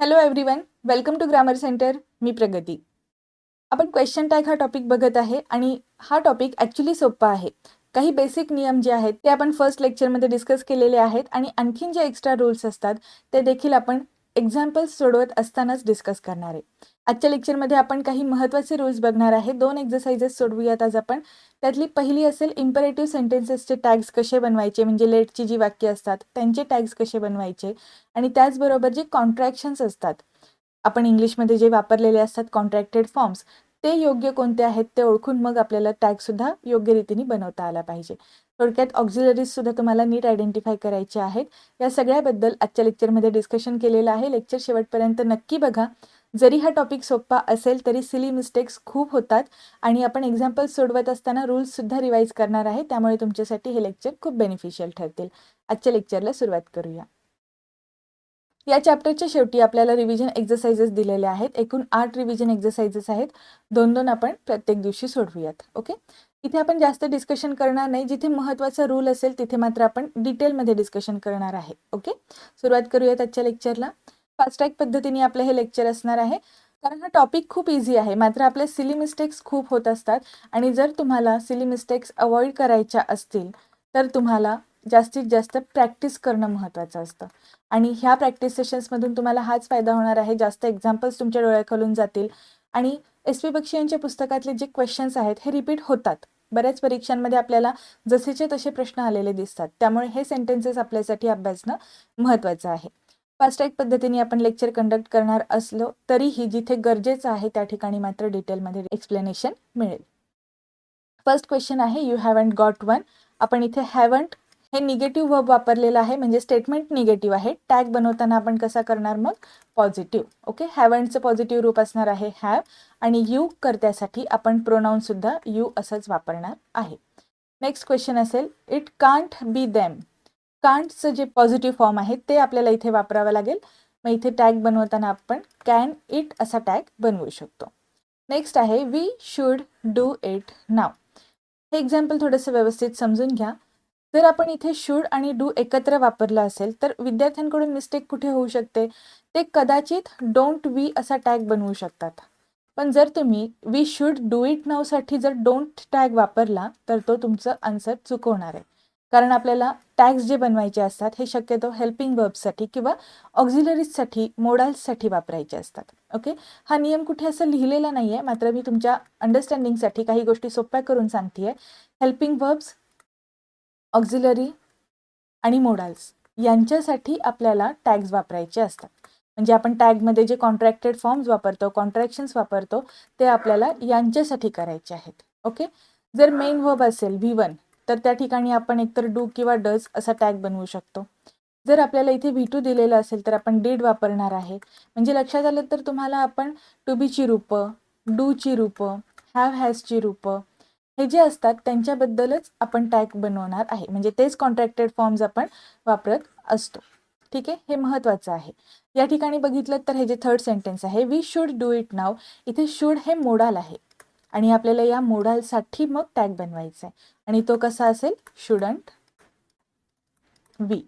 Hello everyone welcome to grammar centre मी प्रगती. आपण question tag हा topic बघत आहे आणि हा टॉपिक ॲक्च्युली सोपा आहे. काही बेसिक नियम जे आहेत ते आपण फर्स्ट लेक्चरमध्ये डिस्कस केलेले आहेत आणि आणखीन जे एक्स्ट्रा रूल्स असतात ते देखील आपण एक्झाम्पल्स सोडवत असतानाच डिस्कस करणार आहे. आजच्या लेक्चरमध्ये आपण काही महत्त्वाचे रूल्स बघणार आहे. दोन एक्झरसाइजेस सोडवूयात आज आपण. त्यातली पहिली असेल इम्परेटिव्ह सेंटेन्सेसचे टॅग्स कसे बनवायचे म्हणजे लेटची जी वाक्य असतात त्यांचे टॅग्स कसे बनवायचे आणि त्याचबरोबर जे कॉन्ट्रॅक्शन्स असतात. आपण इंग्लिशमध्ये जे वापरलेले असतात कॉन्ट्रॅक्टेड फॉर्म्स ते योग्य कोणते आहेत ते ओळखून मग आपल्याला टॅगसुद्धा योग्य रीतीने बनवता आला पाहिजे. थोडक्यात ऑक्झिलरीजसुद्धा तुम्हाला नीट आयडेंटिफाय करायचे आहेत. या सगळ्याबद्दल आजच्या लेक्चरमध्ये डिस्कशन केलेलं आहे. लेक्चर शेवटपर्यंत नक्की बघा. जरी हा टॉपिक सोपा असेल तरी सिली मिस्टेक्स खूप होतात. आणि आपण एक्झाम्पल सोडवत असताना रूल्ससुद्धा रिवाईज करणार आहे. त्यामुळे तुमच्यासाठी हे लेक्चर खूप बेनिफिशियल ठरतील. आजच्या लेक्चरला सुरुवात करूया. या चॅप्टरच्या शेवटी आपल्याला रिव्हिजन एक्झरसाइजेस दिलेले आहेत. एकूण आठ रिव्हिजन एक्झरसाइजेस आहेत. दोन दोन आपण प्रत्येक दिवशी सोडवूयात. ओके इथे आपण जास्त डिस्कशन करणार नाही. जिथे महत्त्वाचा रूल असेल तिथे मात्र आपण डिटेलमध्ये डिस्कशन करणार आहे. ओके सुरुवात करूयात आजच्या लेक्चरला फास्ट्रॅक पद्धतीने आपलं हे लेक्चर असणार आहे. कारण हा टॉपिक खूप इझी आहे. मात्र आपले सिली मिस्टेक्स खूप होत असतात. आणि जर तुम्हाला सिली मिस्टेक्स अवॉइड करायच्या असतील तर तुम्हाला जास्तीत जास्त प्रॅक्टिस करणं महत्त्वाचं असतं. आणि ह्या प्रॅक्टिस सेशन्समधून तुम्हाला हाच फायदा होणार आहे. जास्त एक्झाम्पल्स तुमच्या डोळ्याखालून जातील. आणि एस पी बक्षी यांच्या पुस्तकातले जे क्वेश्चन्स आहेत हे रिपीट होतात. बऱ्याच परीक्षांमध्ये आपल्याला जसेचे तसे प्रश्न आलेले दिसतात. त्यामुळे हे सेंटेन्सेस आपल्यासाठी अभ्यासणं महत्त्वाचं आहे. फास्ट ट्रॅक पद्धतीने आपण लेक्चर कंडक्ट करणार असलो तरीही जिथे गरजेचं आहे त्या ठिकाणी मात्र डिटेलमध्ये एक्सप्लेनेशन मिळेल. फर्स्ट क्वेश्चन आहे यू हॅवंट गॉट वन आपण इथे हॅवंट हे निगेटिव्ह वर्ब वापरलेलं आहे म्हणजे स्टेटमेंट निगेटिव्ह आहे. टॅग बनवताना आपण कसा करणार मग? पॉझिटिव्ह ओके हॅवंटचं पॉझिटिव्ह रूप असणार आहे हॅव आणि यू करत्यासाठी आपण प्रोनाऊनसुद्धा यू असंच वापरणार आहे. नेक्स्ट क्वेश्चन असेल इट कांट बी दॅम कांटचं जे पॉझिटिव्ह फॉर्म आहे ते आपल्याला इथे वापरावं लागेल. मग इथे टॅग बनवताना आपण कॅन इट असा टॅग बनवू शकतो. नेक्स्ट आहे we should do it now हे एक्झाम्पल थोडंसं व्यवस्थित समजून घ्या. जर आपण इथे शूड आणि डू एकत्र वापरला असेल तर विद्यार्थ्यांकडून मिस्टेक कुठे होऊ शकते? ते कदाचित डोंट वी असा टॅग बनवू शकतात. पण जर तुम्ही वी शूड डू इट नावसाठी जर डोंट टॅग वापरला तर तो तुमचं आन्सर चुकवणार आहे. कारण आपल्याला टॅग्स जे बनवायचे असतात हे शक्यतो हेल्पिंग वर्ब्ससाठी किंवा ऑक्झिलरीजसाठी मोडाल्ससाठी वापरायचे असतात. ओके हा नियम कुठे असं लिहिलेला नाही आहे मात्र मी तुमच्या अंडरस्टँडिंगसाठी काही गोष्टी सोप्या करून सांगते आहे हेल्पिंग वर्ब्स ऑक्झिलरी आणि मोडाल्स यांच्यासाठी आपल्याला टॅग्स वापरायचे असतात. म्हणजे आपण टॅगमध्ये जे कॉन्ट्रॅक्टेड फॉर्म्स वापरतो कॉन्ट्रॅक्शन्स वापरतो ते आपल्याला यांच्यासाठी करायचे आहेत. ओके जर मेन वर्ब असेल व्ही वन तर त्या ठिकाणी आपण एकतर डू किंवा डज असा टॅग बनवू शकतो. जर आपल्याला इथे व्ही टू दिलेलं असेल तर आपण डीड वापरणार आहे. म्हणजे लक्षात आलं तर तुम्हाला आपण टू बीची रूपं डूची रूपं हॅव हॅजची रूपं हे जे असतात त्यांच्याबद्दलच आपण टॅग बनवणार आहे. म्हणजे तेच कॉन्ट्रॅक्टेड फॉर्म्स आपण वापरत असतो. ठीक आहे? हे महत्त्वाचं आहे. या ठिकाणी बघितलं तर हे जे थर्ड सेंटेन्स आहे we should do it now इथे शुड हे मोडाल आहे. आणि आपल्याला या मोडालसाठी मग टॅग बनवायचा आहे आणि तो कसा असेल? शुडंट वी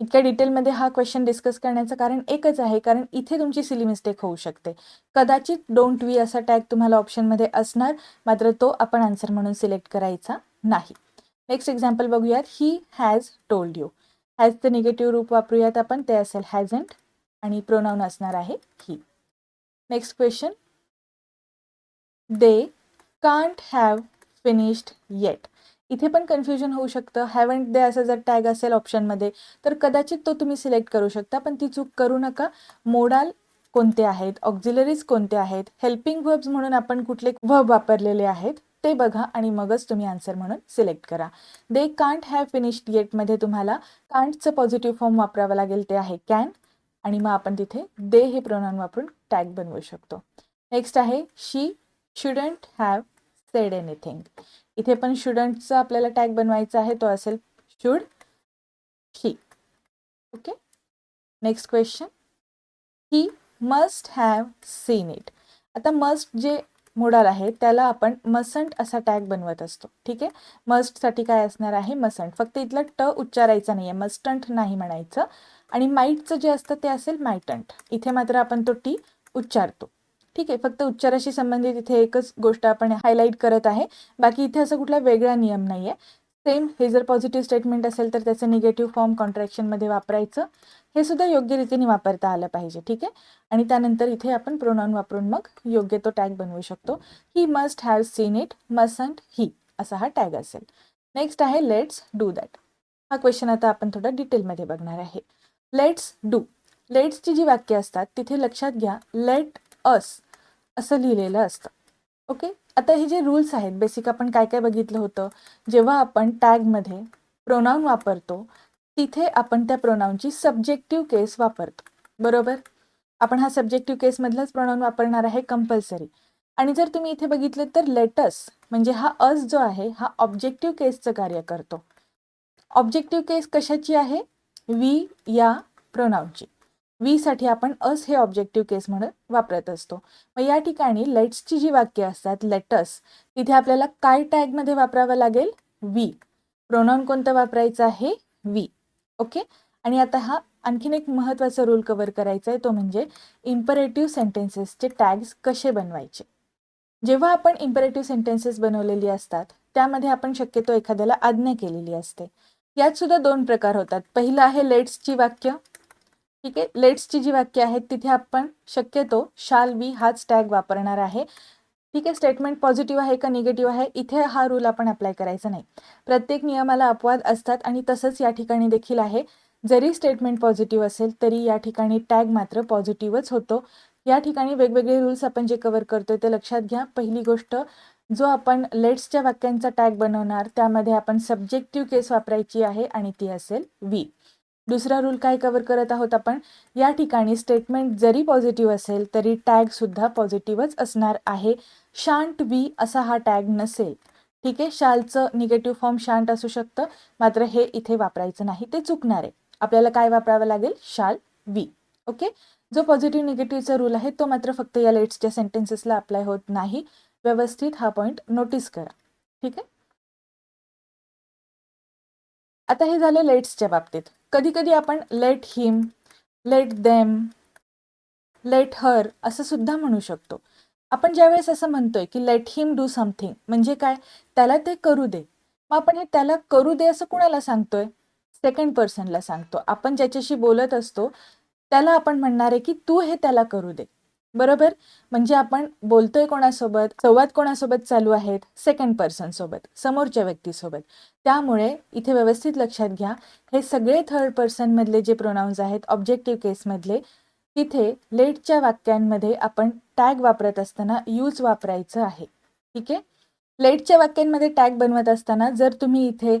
इतक्या डिटेलमध्ये हा क्वेश्चन डिस्कस करण्याचं कारण एकच आहे कारण इथे तुमची सिली मिस्टेक होऊ शकते. कदाचित डोंट वी असा टॅग तुम्हाला ऑप्शनमध्ये असणार मात्र तो आपण आन्सर म्हणून सिलेक्ट करायचा नाही. नेक्स्ट एक्झाम्पल बघूयात. ही हॅज टोल्ड यू हॅजचं निगेटिव्ह रूप वापरूयात आपण ते असेल हॅजंट आणि प्रोनाऊन असणार आहे ही next question they can't have finished yet इथे पण कन्फ्युजन होऊ शकतं. हॅवंट दे असं जर टॅग असेल ऑप्शनमध्ये तर कदाचित तो तुम्ही सिलेक्ट करू शकता. पण ती चूक करू नका. मोडाल कोणते आहेत? ऑक्झिलरीज कोणते आहेत? हेल्पिंग व्हब्स म्हणून आपण कुठले व्हब वापरलेले आहेत? ते बघा आणि मगच तुम्ही आन्सर म्हणून सिलेक्ट करा. दे कांट हॅव फिनिश्ड येटमध्ये तुम्हाला कांटचं पॉझिटिव्ह फॉर्म वापरावं लागेल. ते आहे कॅन आणि मग आपण तिथे दे हे प्रोनाउन वापरून टॅग बनवू शकतो. नेक्स्ट आहे she shouldn't have said anything इथे पण शुडंटचा आपल्याला टॅग बनवायचा आहे तो असेल should he okay. Next question he must have seen it आता मस्ट जे मोडाल आहे त्याला आपण मसंट असा टॅग बनवत असतो. ठीक आहे? मस्टसाठी काय असणार आहे? मसंट फक्त इथला ट उच्चारायचा नाही आहे मस्टंट नाही म्हणायचं. आणि माईटचं जे असतं ते असेल मायटंट इथे मात्र आपण तो टी उच्चारतो. ठीक आहे फक्त उच्चाराशी संबंधित इथे एकच गोष्ट आपण हायलाईट करत आहे. बाकी इथे असं कुठला वेगळा नियम नाही आहे सेम हे जर पॉझिटिव्ह स्टेटमेंट असेल तर त्याचं निगेटिव्ह फॉर्म कॉन्ट्रॅक्शनमध्ये वापरायचं. हे सुद्धा योग्य रीतीने वापरता आलं पाहिजे ठीक आहे? आणि त्यानंतर इथे आपण प्रोनाऊन वापरून मग योग्य तो टॅग बनवू शकतो. He must have seen it mustn't he असा हा टॅग असेल. नेक्स्ट आहे लेट्स डू दॅट हा क्वेश्चन आता आपण थोडा डिटेलमध्ये बघणार आहे. लेट्स डू लेट्सची जी वाक्य असतात तिथे लक्षात घ्या. लेट अस असं लिहिलेलं असतं. ओके आता हे जे रूल्स आहेत बेसिक आपण काय काय बघितलं होतं जेव्हा आपण टॅगमध्ये प्रोनाऊन वापरतो तिथे आपण त्या प्रोनाऊनची सब्जेक्टिव्ह केस वापरतो. बरोबर? आपण हा सब्जेक्टिव्ह केसमधलाच प्रोनाऊन वापरणार आहे कंपल्सरी आणि जर तुम्ही इथे बघितलं तर लेटस म्हणजे हा अस जो आहे हा ऑब्जेक्टिव्ह केसचं कार्य करतो. ऑब्जेक्टिव्ह केस कशाची आहे? वी या प्रोनाऊनची वीसाठी आपण अस हे ऑब्जेक्टिव्ह केस म्हणून वापरत असतो. मग या ठिकाणी लेट्सची जी वाक्य असतात लेटस तिथे आपल्याला काय टॅगमध्ये वापरावं लागेल? वी प्रोनाऊन कोणतं वापरायचं आहे? वी ओके आणि आता हा आणखीन एक महत्त्वाचा रूल कव्हर करायचा आहे तो म्हणजे इम्परेटिव्ह सेंटेन्सेसचे टॅग्स कसे बनवायचे? जेव्हा आपण इम्परेटिव्ह सेंटेन्सेस बनवलेली असतात त्यामध्ये आपण शक्यतो एखाद्याला आज्ञा केलेली असते. यात सुद्धा दोन प्रकार होतात. पहिलं आहे लेट्सची वाक्य ठीक आहे. लेट्सची जी वाक्य आहेत तिथे आपण शक्यतो शाल वी हाच टॅग वापरणार आहे. ठीक आहे. स्टेटमेंट पॉझिटिव्ह आहे का निगेटिव्ह आहे? इथे हा रूल आपण अप्लाय करायचा नाही. प्रत्येक नियमाला अपवाद असतात आणि तसंच या ठिकाणी देखील आहे. जरी स्टेटमेंट पॉझिटिव्ह असेल तरी या ठिकाणी टॅग मात्र पॉझिटिव्हच होतो. या ठिकाणी वेगवेगळे रूल्स आपण जे कव्हर करतोय ते लक्षात घ्या. पहिली गोष्ट जो आपण लेट्सच्या वाक्यांचा टॅग बनवणार त्यामध्ये आपण सब्जेक्टिव्ह केस वापरायची आहे आणि ती असेल वी दुसरा रूल काय कवर करत आहोत आपण? या ठिकाणी स्टेटमेंट जरी पॉझिटिव्ह असेल तरी टॅग सुद्धा पॉझिटिव्हच असणार आहे. शांट बी असा हा टॅग नसेल. ठीक आहे? शालचं निगेटिव्ह फॉर्म शांट असू शकतं. मात्र हे इथे वापरायचं नाही. ते चुकणार आहे. आपल्याला काय वापरावं लागेल? शाल वी ओके जो पॉझिटिव्ह निगेटिव्हचा रूल आहे तो मात्र फक्त या लेट्सच्या सेंटेन्सेसला अप्लाय होत नाही. व्यवस्थित हा पॉईंट नोटीस करा. ठीक आहे? आता हे झालं लेट्सच्या बाबतीत. कधी कधी आपण let him let them let her असं सुद्धा म्हणू शकतो. आपण ज्यावेळेस असं म्हणतोय की लेट हिम डू समथिंग म्हणजे काय? त्याला ते करू दे. मग आपण हे त्याला करू दे असं कुणाला सांगतोय? सेकंड पर्सनला सांगतो. आपण ज्याच्याशी बोलत असतो त्याला आपण म्हणणार आहे की तू हे त्याला करू दे. बरोबर? म्हणजे आपण बोलतोय कोणासोबत संवाद कोणासोबत चालू आहेत? सेकंड पर्सन सोबत समोरच्या व्यक्तीसोबत. त्यामुळे इथे व्यवस्थित लक्षात घ्या हे सगळे थर्ड पर्सन मधले जे प्रोनाऊन्स आहेत ऑब्जेक्टिव्ह केसमधले तिथे लेटच्या वाक्यांमध्ये आपण टॅग वापरत असताना यूज वापरायचं आहे. ठीक आहे? लेटच्या वाक्यांमध्ये टॅग बनवत असताना जर तुम्ही इथे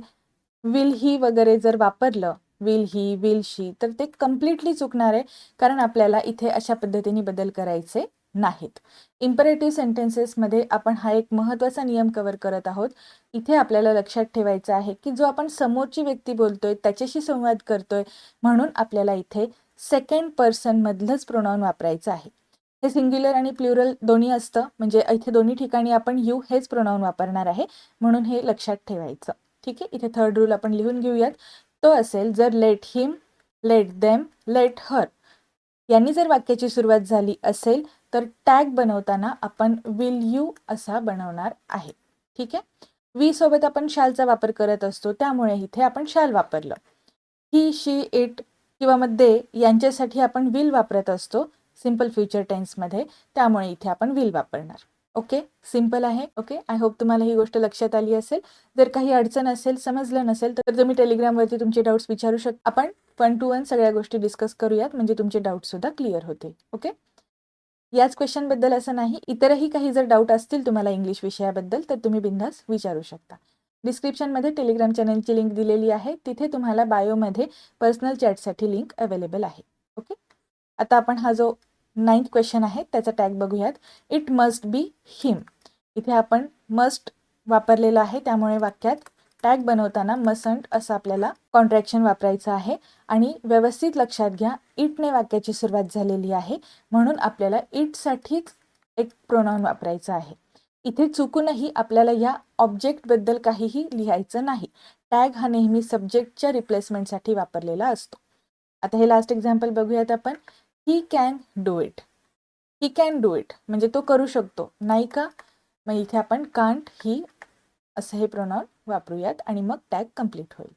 विल ही वगैरे जर वापरलं विल ही विल शी तर ते कम्प्लिटली चुकणार आहे कारण आपल्याला इथे अशा पद्धतीने बदल करायचे नाहीत. इम्परेटिव्ह सेंटेन्सेसमध्ये आपण हा एक महत्त्वाचा नियम कव्हर करत आहोत. इथे आपल्याला लक्षात ठेवायचं आहे की जो आपण समोरची व्यक्ती बोलतोय त्याच्याशी संवाद करतोय म्हणून आपल्याला इथे सेकंड पर्सनमधलंच प्रोनाऊन वापरायचं आहे. हे सिंग्युलर आणि प्ल्युरल दोन्ही असतं म्हणजे इथे दोन्ही ठिकाणी आपण यू हेच प्रोनाऊन वापरणार आहे म्हणून हे लक्षात ठेवायचं. ठीक आहे? इथे थर्ड रूल आपण लिहून घेऊयात. तो असेल जर let him let them let her यांनी जर वाक्याची सुरुवात झाली असेल तर टॅग बनवताना आपण विल यू असा बनवणार आहे. ठीक आहे? वी सोबत आपण शालचा वापर करत असतो त्यामुळे इथे आपण शाल वापरलं. ही शी इट किंवा मध्ये यांच्यासाठी आपण विल वापरत असतो सिंपल फ्युचर टेन्समध्ये त्यामुळे इथे आपण विल वापरणार. ओके? सिंपल आहे. ओके? आय होप तुम्हाला ही गोष्ट लक्षात आली असेल. जर काही अडचण असेल समजलं नसेल तर तुम्ही टेलिग्रामवरती तुमचे डाऊट्स विचारू शकता आपण वन टू वन सगळ्या गोष्टी डिस्कस करूयात. म्हणजे तुमचे डाऊट सुद्धा क्लिअर होते ओके? याच क्वेश्चनबद्दल असं नाही. इतरही काही जर डाऊट असतील तुम्हाला इंग्लिश विषयाबद्दल तर तुम्ही बिंदास विचारू शकता. डिस्क्रिप्शनमध्ये टेलिग्राम चॅनलची लिंक दिलेली आहे. तिथे तुम्हाला बायोमध्ये पर्सनल चॅटसाठी लिंक अवेलेबल आहे. ओके? आता आपण हा जो नाईन्थ क्वेश्चन आहे त्याचा टॅग बघूयात. इट मस्ट बी हिम इथे आपण मस्ट वापरलेलं आहे त्यामुळे वाक्यात टॅग बनवताना मसंट असं आपल्याला कॉन्ट्रॅक्शन वापरायचं आहे. आणि व्यवस्थित लक्षात घ्या इटने वाक्याची सुरुवात झालेली आहे म्हणून आपल्याला इटसाठीच एक प्रोनाऊन वापरायचं आहे. इथे चुकूनही आपल्याला या ऑब्जेक्टबद्दल काहीही लिहायचं नाही. टॅग हा नेहमी सब्जेक्टच्या रिप्लेसमेंटसाठी वापरलेला असतो. आता हे लास्ट एक्झाम्पल बघूयात आपण. He can do it he can do it म्हणजे तो करू शकतो. नाही का? मग इथे आपण कांट ही असं हे प्रोनाऊन वापरूयात आणि मग टॅग कंप्लीट होईल.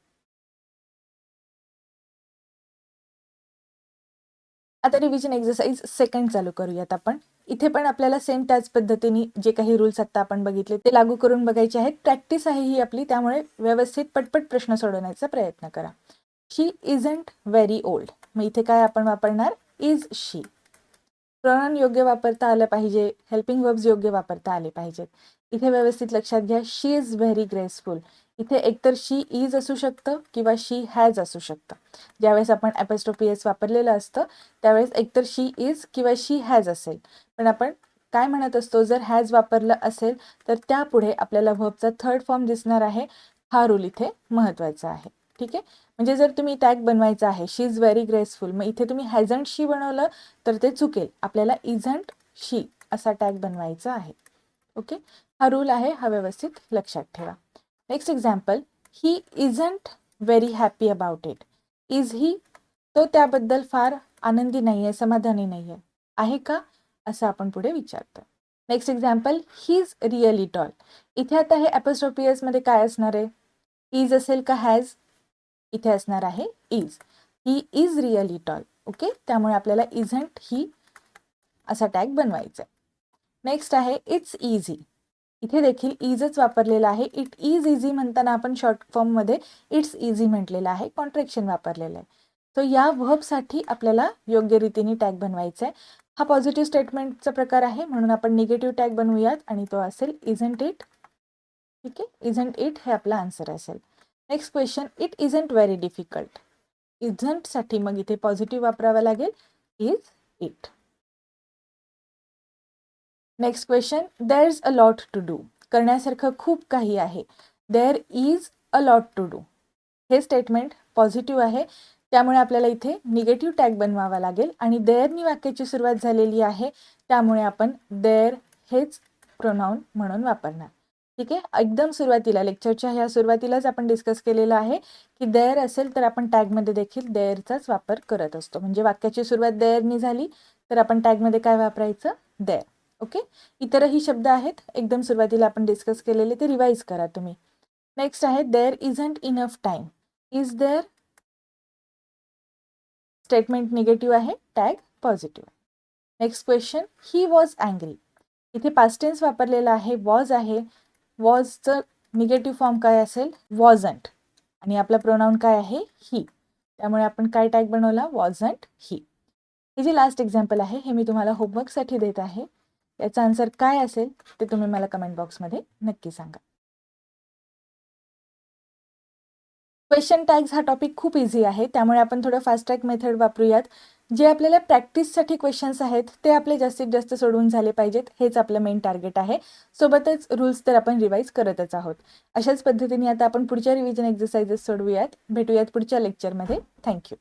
आता रिव्हिजन एक्सरसाइज सेकंड चालू करूयात आपण. इथे पण आपल्याला सेम त्याच पद्धतीने जे काही रूल्स आता आपण बघितले ते लागू करून बघायचे आहेत. प्रॅक्टिस आहे ही आपली त्यामुळे व्यवस्थित पटपट प्रश्न सोडवण्याचा प्रयत्न करा. शी इजंट व्हेरी ओल्ड मग इथे काय आपण वापरणार? इज शी प्रणन योग्य वापरता आलं पाहिजे. हेल्पिंग वर्ब्स योग्य वापरता आले पाहिजेत. इथे व्यवस्थित लक्षात घ्या. शी इज व्हेरी ग्रेसफुल इथे एकतर शी इज असू शकतं किंवा शी हॅज असू शकतं. ज्यावेळेस आपण ॲपेस्ट्रोपी वापरलेलं असतं त्यावेळेस एकतर शी इज किंवा शी हॅज असेल. पण आपण काय म्हणत असतो? जर हॅज वापरलं असेल तर त्यापुढे आपल्याला व्हबचा थर्ड फॉर्म दिसणार आहे. हा रूल इथे महत्त्वाचा आहे. ठीक आहे? म्हणजे जर तुम्ही टॅग बनवायचा आहे शी इज व्हेरी ग्रेसफुल मग इथे तुम्ही हॅझंट शी बनवलं तर ते चुकेल. आपल्याला इझंट शी असा टॅग बनवायचा आहे. ओके हा रूल आहे हा व्यवस्थित लक्षात ठेवा. Next example he isn't very happy about it is he तो त्याबद्दल फार आनंदी नाही आहे समाधानी नाही आहे आहे का? असं आपण पुढे विचारतो. Next example he is really tall इथे आता हे ॲपोस्ट्रोपियसमध्ये काय असणार आहे? इज असेल का हॅज इथे असणार आहे is he is really tall okay त्यामुळे आपल्याला इझंट ही असा टॅग बनवायचा आहे. नेक्स्ट आहे इट्स इझी इथे देखील इजच वापरलेला आहे. इट इज इझी म्हणताना आपण शॉर्ट फॉर्ममध्ये इट्स इझी म्हटलेलं आहे. कॉन्ट्रॅक्शन वापरलेलं आहे. सो या व्हबसाठी आपल्याला योग्य रीतीने टॅग बनवायचा आहे. हा पॉझिटिव्ह स्टेटमेंटचा प्रकार आहे. म्हणून आपण निगेटिव्ह टॅग बनवूयात आणि तो असेल इझंट इट ठीक आहे? इझंट इट हे आपला आन्सर असेल. Next question it isn't very difficult इझंटसाठी मग इथे पॉझिटिव्ह वापरावा लागेल. Is it next question there is a lot to do करण्यासारखं खूप काही आहे. देअर is a lot to do हे स्टेटमेंट पॉझिटिव्ह आहे. त्यामुळे आपल्याला इथे निगेटिव्ह टॅग बनवावा लागेल. आणि देअरनी वाक्याची सुरुवात झालेली आहे. त्यामुळे आपण देअर हेच प्रोनाऊन म्हणून वापरणार. ठीक आहे? एकदम सुरुवातीला लेक्चरच्या ह्या सुरुवातीलाच आपण डिस्कस केलेलं आहे की देअर असेल तर आपण टॅगमध्ये देखील देअरचाच वापर करत असतो. म्हणजे वाक्याची सुरुवात देअरनी झाली तर आपण टॅगमध्ये काय वापरायचं? देअर ओके इतरही शब्द आहेत. एकदम सुरुवातीला आपण डिस्कस केलेले ते रिवाईज करा तुम्ही. नेक्स्ट आहे there isn't enough time is there statement negative आहे? Tag positive next question he was angry इथे पास्टेन्स वापरलेला आहे वॉज आहे. वॉजचं निगेटिव्ह फॉर्म काय असेल? वॉजंट आणि आपला प्रोनाऊन काय आहे? ही त्यामुळे आपण काय टॅग बनवला? वॉजंट ही हे जे लास्ट एक्झाम्पल आहे हे मी तुम्हाला होमवर्कसाठी देत आहे. याचा आन्सर काय असेल? ते तुम्ही मला कमेंट बॉक्समध्ये नक्की सांगा. क्वेश्चन टॅग्स हा टॉपिक खूप इझी आहे. त्यामुळे आपण थोडं फास्ट ट्रॅक मेथड वापरूयात. जे आपल्याला प्रॅक्टिससाठी क्वेश्चन्स आहेत ते आपले जास्तीत जास्त सोडवून झाले पाहिजेत. हेच आपलं मेन टार्गेट आहे. सोबतच रूल्स तर आपण रिवाईज करतच आहोत. अशाच पद्धतीने आता आपण पुढच्या रिव्हिजन एक्सरसाइजेस सोडवूयात. भेटूयात पुढच्या लेक्चरमध्ये थँक्यू